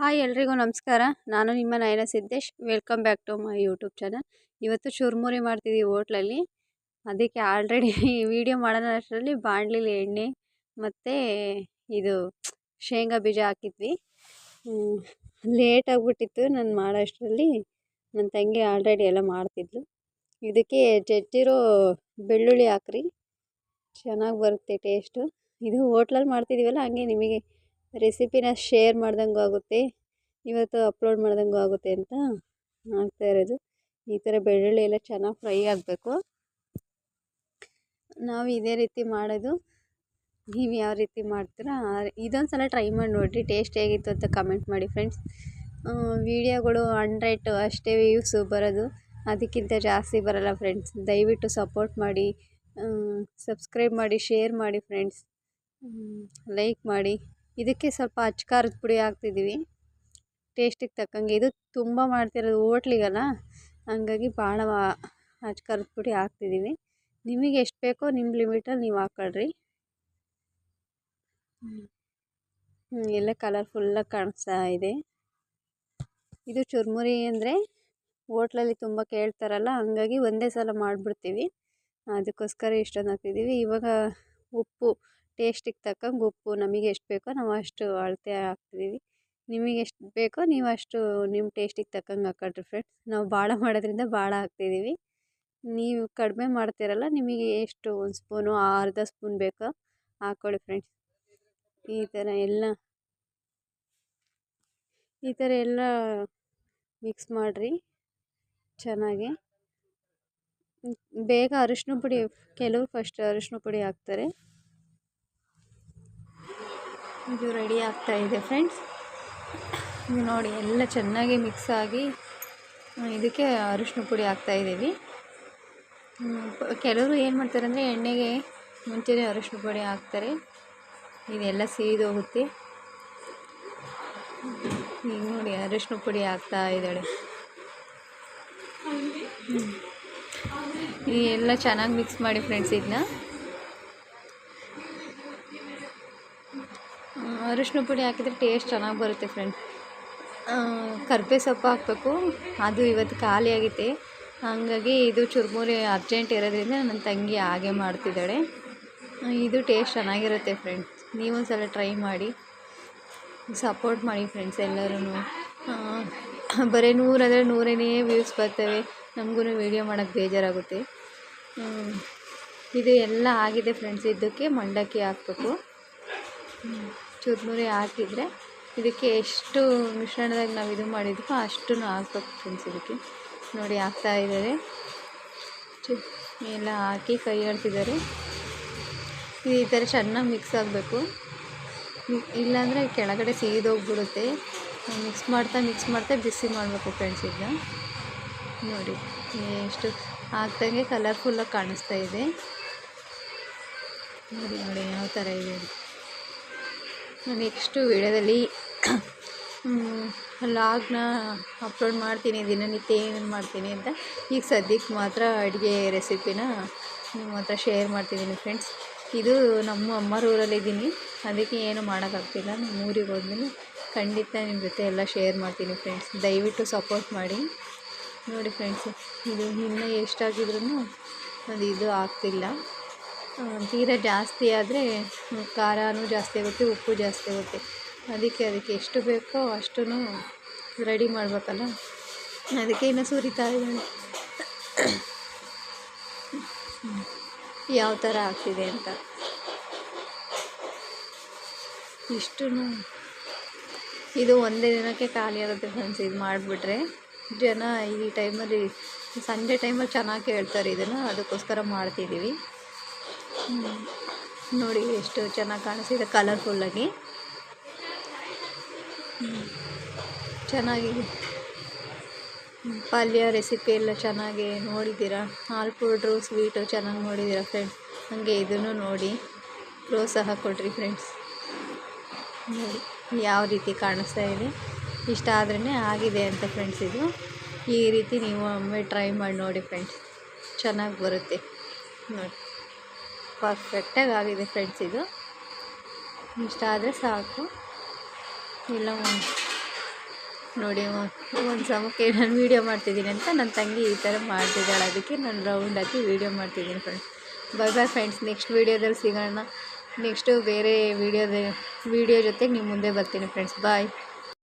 Hi ಎಲ್ರಿಗೂ ನಮಸ್ಕಾರ. ನಾನು ನಿಮ್ಮ Nayana Siddesh. Welcome back to my YouTube channel ಇವತ್ತು ಚುರುಮುರಿ ಮಾಡ್ತಿದ್ದೀವಿ ಹೋಟ್ಲಲ್ಲಿ. ಅದಕ್ಕೆ ಆಲ್ರೆಡಿ ವಿಡಿಯೋ ಮಾಡೋಣ ಅಷ್ಟರಲ್ಲಿ ಬಾಣಲಿಲಿ ಎಣ್ಣೆ ಮತ್ತು ಇದು ಶೇಂಗಾ ಬೀಜ ಹಾಕಿದ್ವಿ. ಲೇಟ್ ಆಗಿಬಿಟ್ಟಿತ್ತು ನಾನು ಮಾಡೋ ಅಷ್ಟರಲ್ಲಿ ನನ್ನ ತಂಗಿ ಆಲ್ರೆಡಿ ಎಲ್ಲ ಮಾಡ್ತಿದ್ಲು. ಇದಕ್ಕೆ ಜಜ್ಜಿರೋ ಬೆಳ್ಳುಳ್ಳಿ ಹಾಕ್ರಿ. ಚೆನ್ನಾಗಿ ಬರುತ್ತೆ ಟೇಸ್ಟು ಇದು ಹೋಟ್ಲಲ್ಲಿ ಮಾಡ್ತಿದ್ದೀವಲ್ಲ ಹಂಗೆ ನಿಮಗೆ ರೆಸಿಪಿನ ಶೇರ್ ಮಾಡ್ದಂಗೂ ಆಗುತ್ತೆ. ಇವತ್ತು ಅಪ್ಲೋಡ್ ಮಾಡ್ದಂಗೂ ಆಗುತ್ತೆ ಅಂತ ಮಾಡ್ತಾ ಇರೋದು. ಈ ಥರ ಬೆಳ್ಳುಳ್ಳಿ ಎಲ್ಲ ಚೆನ್ನಾಗಿ ಫ್ರೈ ಆಗಬೇಕು. ನಾವು ಇದೇ ರೀತಿ ಮಾಡೋದು. ನೀವು ಯಾವ ರೀತಿ ಮಾಡ್ತೀರಾ? ಇದೊಂದು ಸಲ ಟ್ರೈ ಮಾಡಿ ನೋಡಿರಿ. ಟೇಸ್ಟ್ ಹೇಗಿತ್ತು ಅಂತ ಕಮೆಂಟ್ ಮಾಡಿ ಫ್ರೆಂಡ್ಸ್. ವಿಡಿಯೋಗಳು ಹಂಡ್ರೆಡ್ ಅಷ್ಟೇ ವ್ಯೂಸು ಬರೋದು. ಅದಕ್ಕಿಂತ ಜಾಸ್ತಿ ಬರೋಲ್ಲ ಫ್ರೆಂಡ್ಸ್. ದಯವಿಟ್ಟು ಸಪೋರ್ಟ್ ಮಾಡಿ ಸಬ್ಸ್ಕ್ರೈಬ್ ಮಾಡಿ, ಶೇರ್ ಮಾಡಿ ಫ್ರೆಂಡ್ಸ್. ಲೈಕ್ ಮಾಡಿ. ಇದಕ್ಕೆ ಸ್ವಲ್ಪ ಅಚ್ಚ ಖಾರದ ಪುಡಿ ಹಾಕ್ತಿದ್ದೀವಿ. ಟೇಸ್ಟಿಗೆ ತಕ್ಕಂಗೆ. ಇದು ತುಂಬ ಮಾಡ್ತಿರೋದು ಹೋಟ್ಲಿಗಲ್ಲ? ಹಂಗಾಗಿ ಭಾಳ ಅಚ್ಚ ಖಾರದ ಪುಡಿ ಹಾಕ್ತಿದ್ದೀವಿ. ನಿಮಗೆ ಎಷ್ಟು ಬೇಕೋ ನಿಮ್ಮ ಲಿಮಿಟಲ್ಲಿ ನೀವು ಹಾಕ್ಕೊಳ್ರಿ ಹ್ಞೂ ಎಲ್ಲ ಕಲರ್ಫುಲ್ಲಾಗಿ ಕಾಣಿಸ್ತಾ ಇದೆ. ಇದು ಚುರ್ಮುರಿ ಅಂದರೆ ಹೋಟ್ಲಲ್ಲಿ ತುಂಬ ಕೇಳ್ತಾರಲ್ಲ, ಹಂಗಾಗಿ ಒಂದೇ ಸಲ ಮಾಡಿಬಿಡ್ತೀವಿ. ಅದಕ್ಕೋಸ್ಕರ ಇಷ್ಟೊಂದು ಹಾಕ್ತಿದ್ದೀವಿ. ಇವಾಗ ಉಪ್ಪು ಟೇಸ್ಟಿಗೆ ತಕ್ಕಂಗೆ ಉಪ್ಪು ನಮಗೆ ಎಷ್ಟು ಬೇಕೋ ನಾವು ಅಷ್ಟು ಅಳತೆ ಹಾಕ್ತಿದ್ದೀವಿ ನಿಮಗೆ ಎಷ್ಟು ಬೇಕೋ ನೀವು ಅಷ್ಟು ನಿಮ್ಮ ಟೇಸ್ಟಿಗೆ ತಕ್ಕಂಗೆ ಹಾಕ್ಕೊಳ್ರಿ ಫ್ರೆಂಡ್ಸ್ ನಾವು ಭಾಳ ಮಾಡೋದ್ರಿಂದ ಭಾಳ ಹಾಕ್ತಿದ್ದೀವಿ ನೀವು ಕಡಿಮೆ ಮಾಡ್ತೀರಲ್ಲ ನಿಮಗೆ ಎಷ್ಟು ಒಂದು ಸ್ಪೂನು ಅರ್ಧ ಸ್ಪೂನ್ ಬೇಕೋ ಹಾಕ್ಕೊಳ್ಳಿ ಫ್ರೆಂಡ್ಸ್ ಈ ಥರ ಎಲ್ಲ, ಈ ಥರ ಎಲ್ಲ ಮಿಕ್ಸ್ ಮಾಡಿರಿ. ಚೆನ್ನಾಗಿ. ಬೇಗ ಅರಿಶಿನ ಪುಡಿ, ಕೆಲವರು ಫಸ್ಟ್ ಅರಿಶಿನ ಪುಡಿ ಹಾಕ್ತಾರೆ. ಇದು ರೆಡಿ ಆಗ್ತಾ ಇದೆ ಫ್ರೆಂಡ್ಸ್ ಇದು ನೋಡಿ, ಎಲ್ಲ ಚೆನ್ನಾಗಿ ಮಿಕ್ಸ್ ಆಗಿ ಇದಕ್ಕೆ ಅರಿಶಿನ ಪುಡಿ ಹಾಕ್ತಾಯಿದ್ದೀವಿ ಕೆಲವರು ಏನು ಮಾಡ್ತಾರೆ ಅಂದರೆ ಎಣ್ಣೆಗೆ ಮುಂಚೆನೇ ಅರಿಶಿನ ಪುಡಿ ಹಾಕ್ತಾರೆ. ಇದೆಲ್ಲ ಹೋಗುತ್ತೆ. ಈಗ ನೋಡಿ ಅರಿಶಿನ ಪುಡಿ ಹಾಕ್ತಾ ಇದ್ದಾಳೆ. ಎಲ್ಲ ಚೆನ್ನಾಗಿ ಮಿಕ್ಸ್ ಮಾಡಿ ಫ್ರೆಂಡ್ಸ್ ಇದನ್ನ ಅರಿಶಿನ ಪುಡಿ ಹಾಕಿದರೆ ಟೇಸ್ಟ್ ಚೆನ್ನಾಗಿ ಬರುತ್ತೆ ಫ್ರೆಂಡ್ಸ್ ಕರ್ಬೇ ಸೊಪ್ಪು ಹಾಕಬೇಕು. ಅದು ಇವತ್ತು ಖಾಲಿ ಆಗೈತೆ ಹಾಗಾಗಿ ಇದು ಚುರುಮುರಿ ಅರ್ಜೆಂಟ್ ಇರೋದ್ರಿಂದ ನನ್ನ ತಂಗಿ ಹಾಗೆ ಮಾಡ್ತಿದ್ದಾಳೆ. ಇದು ಟೇಸ್ಟ್ ಚೆನ್ನಾಗಿರುತ್ತೆ ಫ್ರೆಂಡ್ಸ್ ನೀವೊಂದು ಸಲ ಟ್ರೈ ಮಾಡಿ. ಸಪೋರ್ಟ್ ಮಾಡಿ ಫ್ರೆಂಡ್ಸ್ ಎಲ್ಲರೂ ಬರೀ ನೂರಾದರೆ ನೂರೇನೇ ವ್ಯೂಸ್ ಬರ್ತವೆ. ನಮಗೂ ವೀಡಿಯೋ ಮಾಡೋಕ್ಕೆ ಬೇಜಾರಾಗುತ್ತೆ. ಇದು ಎಲ್ಲ ಆಗಿದೆ ಫ್ರೆಂಡ್ಸ್ ಇದಕ್ಕೆ ಮಂಡಕ್ಕಿ ಹಾಕ್ಬೇಕು. ಚುರುಮುರಿ ಹಾಕಿದರೆ ಇದಕ್ಕೆ ಎಷ್ಟು ಮಿಶ್ರಣದಾಗ ನಾವು ಇದು ಮಾಡಿದ್ವೋ ಅಷ್ಟು ಹಾಕ್ಬೇಕು ಫ್ರೆಂಡ್ಸ್ ಇದಕ್ಕೆ. ನೋಡಿ ಹಾಕ್ತಾ ಇದ್ದಾರೆ. ಎಲ್ಲ ಹಾಕಿ ಕೈ ಆಡ್ತಿದ್ದಾರೆ. ಈ ಥರ ಚೆನ್ನಾಗಿ ಮಿಕ್ಸ್ ಆಗಬೇಕು. ಇಲ್ಲಾಂದರೆ ಕೆಳಗಡೆ ಸೀದೋಗ್ಬಿಡುತ್ತೆ ಮಿಕ್ಸ್ ಮಾಡ್ತಾ ಮಿಕ್ಸ್ ಮಾಡ್ತಾ ಬಿಸಿ ಮಾಡಬೇಕು ಫ್ರೆಂಡ್ಸ್ ಇದನ್ನ. ನೋಡಿ, ಎಷ್ಟು ಹಾಕ್ದಂಗೆ ಕಲರ್ಫುಲ್ಲಾಗಿ ಕಾಣಿಸ್ತಾ ಇದೆ. ನೋಡಿ ನೋಡಿ, ಯಾವ ಥರ ಇದೆ ನೆಕ್ಸ್ಟು ವಿಡಿಯೋದಲ್ಲಿ ಲಾಗ್ನ ಅಪ್ಲೋಡ್ ಮಾಡ್ತೀನಿ, ದಿನನಿತ್ಯ ಏನೇನು ಮಾಡ್ತೀನಿ ಅಂತ, ಈಗ ಸದ್ಯಕ್ಕೆ ಮಾತ್ರ ಅಡುಗೆ ರೆಸಿಪಿನ ನಿಮ್ಮ ಹತ್ರ ಶೇರ್ ಮಾಡ್ತಿದ್ದೀನಿ ಫ್ರೆಂಡ್ಸ್ ಇದು ನಮ್ಮ ಅಮ್ಮರ ಊರಲ್ಲಿದ್ದೀನಿ ಅದಕ್ಕೆ ಏನು ಮಾಡೋಕ್ಕಾಗ್ತಿಲ್ಲ. ನಮ್ಮ ಊರಿಗೆ ಹೋದ್ಮೇಲೆ ಖಂಡಿತ ನಿಮ್ಮ ಜೊತೆ ಎಲ್ಲ ಶೇರ್ ಮಾಡ್ತೀನಿ ಫ್ರೆಂಡ್ಸ್ ದಯವಿಟ್ಟು ಸಪೋರ್ಟ್ ಮಾಡಿ. ನೋಡಿ ಫ್ರೆಂಡ್ಸ್ ಇದು ಇನ್ನೂ ಎಷ್ಟಾಗಿದ್ರೂ ಅದು ಇದು ಆಗ್ತಿಲ್ಲ. ತೀರ ಜಾಸ್ತಿ ಆದರೆ ಖಾರವೂ ಜಾಸ್ತಿ ಆಗುತ್ತೆ, ಉಪ್ಪು ಜಾಸ್ತಿ ಆಗುತ್ತೆ. ಅದಕ್ಕೆ ಅದಕ್ಕೆ ಎಷ್ಟು ಬೇಕೋ ಅಷ್ಟೂ ರೆಡಿ ಮಾಡಬೇಕಲ್ಲ? ಅದಕ್ಕೆ ಇನ್ನು ಸುರಿತಾ ಇದ್ದಾಳೆ ಯಾವ ಥರ ಆಗ್ತಿದೆ ಅಂತ. ಇಷ್ಟು ಇದು ಒಂದೇ ದಿನಕ್ಕೆ ಖಾಲಿ ಆಗುತ್ತೆ ಫ್ರೆಂಡ್ಸ್ ಇದು ಮಾಡಿಬಿಟ್ರೆ. ಜನ ಈ ಟೈಮಲ್ಲಿ ಸಂಜೆ ಟೈಮಲ್ಲಿ ಚೆನ್ನಾಗಿ ಕೇಳ್ತಾರೆ ಇದನ್ನು, ಅದಕ್ಕೋಸ್ಕರ ಮಾಡ್ತಿದ್ದೀವಿ. ನೋಡಿ, ಎಷ್ಟು ಚೆನ್ನಾಗಿ ಕಾಣಿಸಿದೆ ಕಲರ್ಫುಲ್ಲಾಗಿ ಚೆನ್ನಾಗಿದೆ ಪಲ್ಯ ರೆಸಿಪಿ ಎಲ್ಲ ಚೆನ್ನಾಗಿ ನೋಡಿದ್ದೀರಾ? ಹಾಲು ಪೌಡ್ರು ಸ್ವೀಟು ಚೆನ್ನಾಗಿ ನೋಡಿದ್ದೀರಾ ಫ್ರೆಂಡ್ಸ್ ಹಾಗೆ ಇದನ್ನು ನೋಡಿ. ಪ್ರೋತ್ಸಾಹ ಕೊಡ್ರಿ ಫ್ರೆಂಡ್ಸ್ ನೋಡಿ, ಯಾವ ರೀತಿ ಕಾಣಿಸ್ತಾ ಇದೆ. ಇಷ್ಟ ಆದ್ರೇ ಆಗಿದೆ ಅಂತ ಫ್ರೆಂಡ್ಸ್ ಇದು. ಈ ರೀತಿ ನೀವು ಒಮ್ಮೆ ಟ್ರೈ ಮಾಡಿ ನೋಡಿ ಫ್ರೆಂಡ್ಸ್ ಚೆನ್ನಾಗಿ ಬರುತ್ತೆ. ನೋಡಿ. ಪರ್ಫೆಕ್ಟಾಗಿ ಆಗಿದೆ ಫ್ರೆಂಡ್ಸ್ ಇದು. ಇಷ್ಟ ಆದರೆ ಸಾಕು. ಇಲ್ಲ ನೋಡಿ ಒಂದು ಸಮಕ್ಕೆ ನಾನು ವೀಡಿಯೋ ಮಾಡ್ತಿದ್ದೀನಿ ಅಂತ ನನ್ನ ತಂಗಿ ಈ ಥರ ಮಾಡ್ತಿದ್ದಾಳೆ. ಅದಕ್ಕೆ ನಾನು ರೌಂಡ್ ಹಾಕಿ ವೀಡಿಯೋ ಮಾಡ್ತಿದ್ದೀನಿ friends bye bye friends next ವೀಡಿಯೋದಲ್ಲಿ ಸಿಗೋಣ. ನೆಕ್ಸ್ಟು ಬೇರೆ ವೀಡಿಯೋದ ವೀಡಿಯೋ ಜೊತೆಗೆ ನಿಮ್ಮ ಮುಂದೆ ಬರ್ತೀನಿ ಫ್ರೆಂಡ್ಸ್ ಬಾಯ್